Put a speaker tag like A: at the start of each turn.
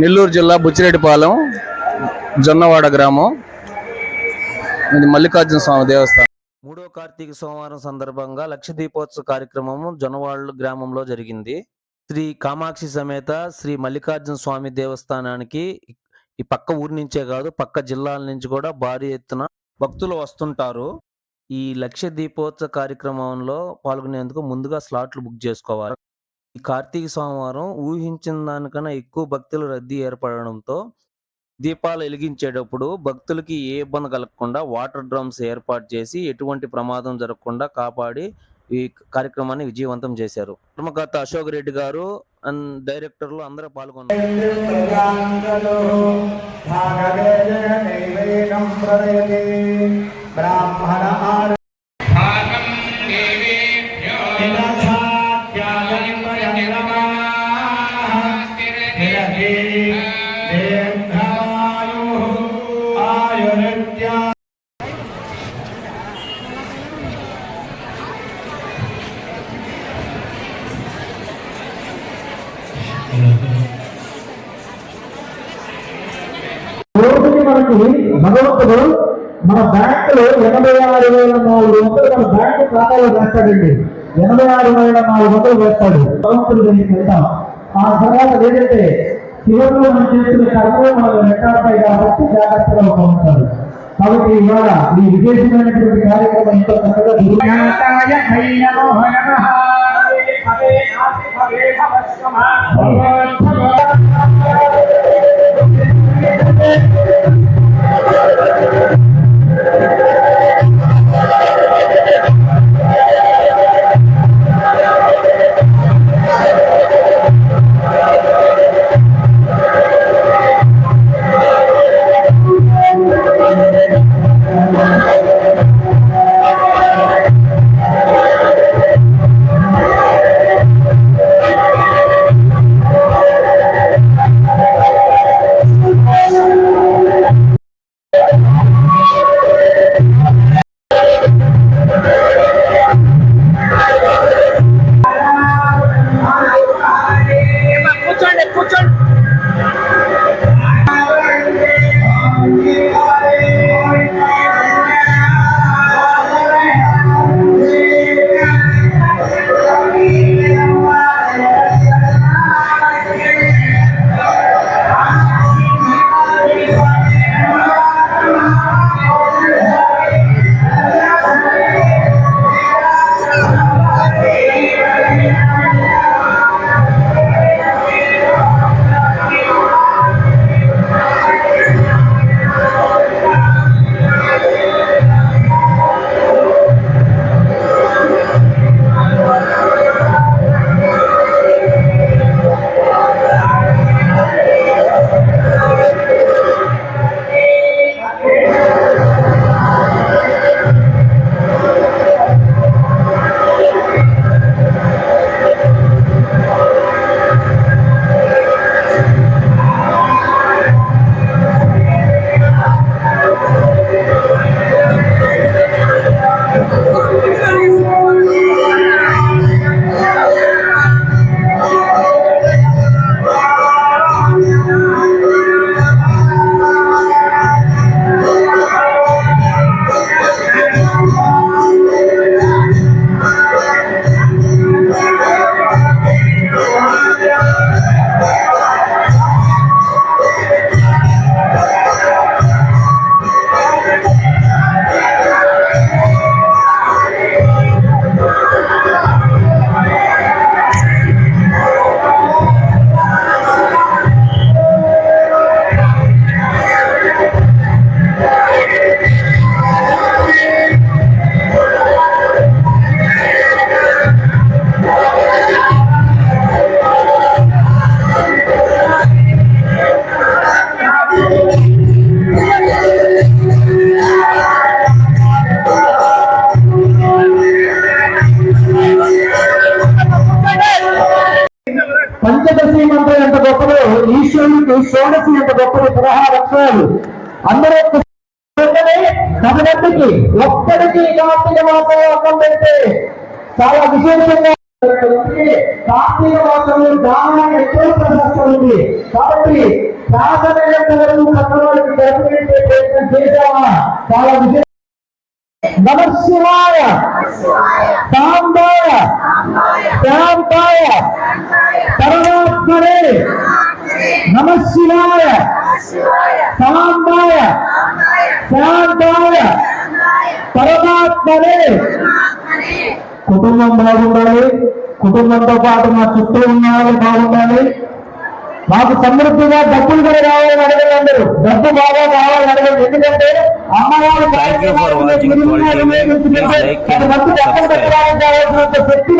A: నెల్లూరు జిల్లా బుచ్చిరెడ్డిపాలెం జొన్నవాడ గ్రామం. ఇది మల్లికార్జున స్వామి దేవస్థానం. మూడో కార్తీక సోమవారం సందర్భంగా లక్ష దీపోత్సవ కార్యక్రమం జొన్నవాడ గ్రామంలో జరిగింది. శ్రీ కామాక్షి సమేత శ్రీ మల్లికార్జున స్వామి దేవస్థానానికి ఈ పక్క ఊరి నుంచే కాదు పక్క జిల్లాల నుంచి కూడా భారీ ఎత్తున భక్తులు వస్తుంటారు. ఈ లక్ష దీపోత్సవ కార్యక్రమంలో పాల్గొనేందుకు ముందుగా స్లాట్లు బుక్ చేసుకోవాలి. ఈ కార్తీక సోమవారం ఊహించిన దానికన్నా ఎక్కువ భక్తుల రద్దీ ఏర్పడడంతో దీపాలు వెలిగించేటప్పుడు భక్తులకి ఏ ఇబ్బంది కలగకుండా వాటర్ డ్రమ్స్ ఏర్పాటు చేసి ఎటువంటి ప్రమాదం జరగకుండా కాపాడి ఈ కార్యక్రమాన్ని విజయవంతం చేశారు. కర్మకర్త అశోక్ రెడ్డి గారు అండ్ డైరెక్టర్లు అందరూ పాల్గొన్నారు.
B: రోజుకి మనకి భగవంతుడు మన బ్యాంకులో ఎనభై ఆరు వేల నాలుగు వందలు మన బ్యాంకు ఖాతాలో వేస్తాడండి. ఎనభై ఆరు వేల నాలుగు వందలు వేస్తాడు. భగవంతుడు దగ్గరికి వెళ్తాం. ఆ తర్వాత ఏంటంటే చివరిలో మనం చేసిన కర్మలు మనం రెక్కాడతాయి కాబట్టి జాగ్రత్తగా ఉంటారు కాబట్టి ఇవాళ ఈ విశేషమైనటువంటి కార్యక్రమం ఎంతో చక్కగా भवे
C: भवे भवस्वमा भवत् भवत् హరే
B: పంచదశి ఎంత గొప్పదో ఈశ్వరుడికి షోడశి ఎంత గొప్పది పదహారు అక్షరాలు అందరూ ఒక్క ఒక్కడికి కార్తీక మాసం అర్థం పెడితే చాలా విశేషంగా కార్తీక మాసంలో దానాన్ని ఎక్కువ ప్రశస్తం ఉంది. కాబట్టి శాసనయంత కట్టడానికి జరిపించే ప్రయత్నం చేశామా? చాలా విశేష. నమశివాయ సాంబాయ. శాంతాయ పరమాత్మనే నమ శివాయ. సాంబాయ శాంతాయ పరమాత్మనే. కుటుంబం బాగుండాలి. కుటుంబంతో పాటు మా చుట్టూ ఉన్న వాళ్ళు బాగుండాలి. మాకు సమృద్ధిగా డబ్బులు కూడా రావాలని అడగండి అందరూ. డబ్బు బాగా కావాలని అడగండి. ఎందుకంటే అమ్మవారు
A: Thank you for watching 12 TV. Please like and
B: పది మంది డబ్బులు
A: subscribe.
B: పెట్టడానికి కావాల్సినంత శక్తి